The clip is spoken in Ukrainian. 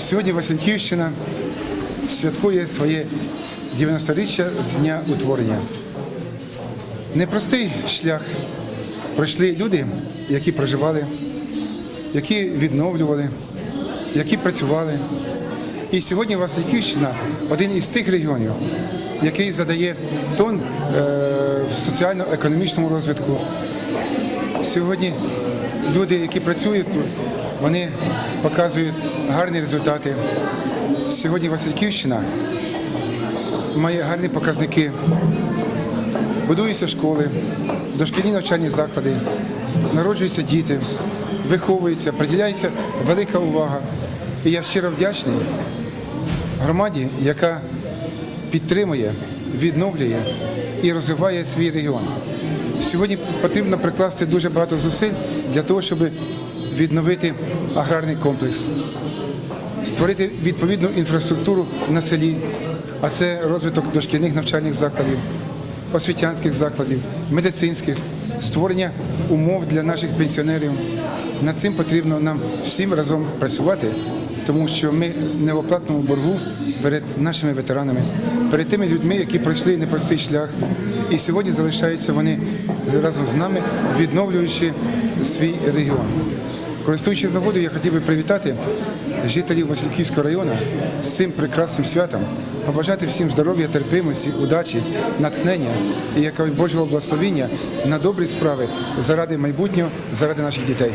Сьогодні Васильківщина святкує своє 90-річчя з дня утворення. Непростий шлях пройшли люди, які проживали, які відновлювали, які працювали. І сьогодні Васильківщина один із тих регіонів, який задає тон е, в соціально-економічному розвитку. Сьогодні люди, які працюють тут, вони показують гарні результати. Сьогодні Васильківщина має гарні показники. Будуються школи, дошкільні навчальні заклади, народжуються діти, виховуються, приділяється велика увага. І я щиро вдячний громаді, яка підтримує, відновлює і розвиває свій регіон. Сьогодні потрібно прикласти дуже багато зусиль для того, щоб відновити аграрний комплекс, створити відповідну інфраструктуру на селі, а це розвиток дошкільних навчальних закладів, освітянських закладів, медицинських, створення умов для наших пенсіонерів. Над цим потрібно нам всім разом працювати, тому що ми не в оплатному боргу перед нашими ветеранами, перед тими людьми, які пройшли непростий шлях, і сьогодні залишаються вони разом з нами, відновлюючи свій регіон. Користуючись нагодою, я хотів би привітати жителів Васильківського району з цим прекрасним святом, побажати всім здоров'я, терпимості, удачі, натхнення і як Божого благословіння на добрі справи заради майбутнього, заради наших дітей.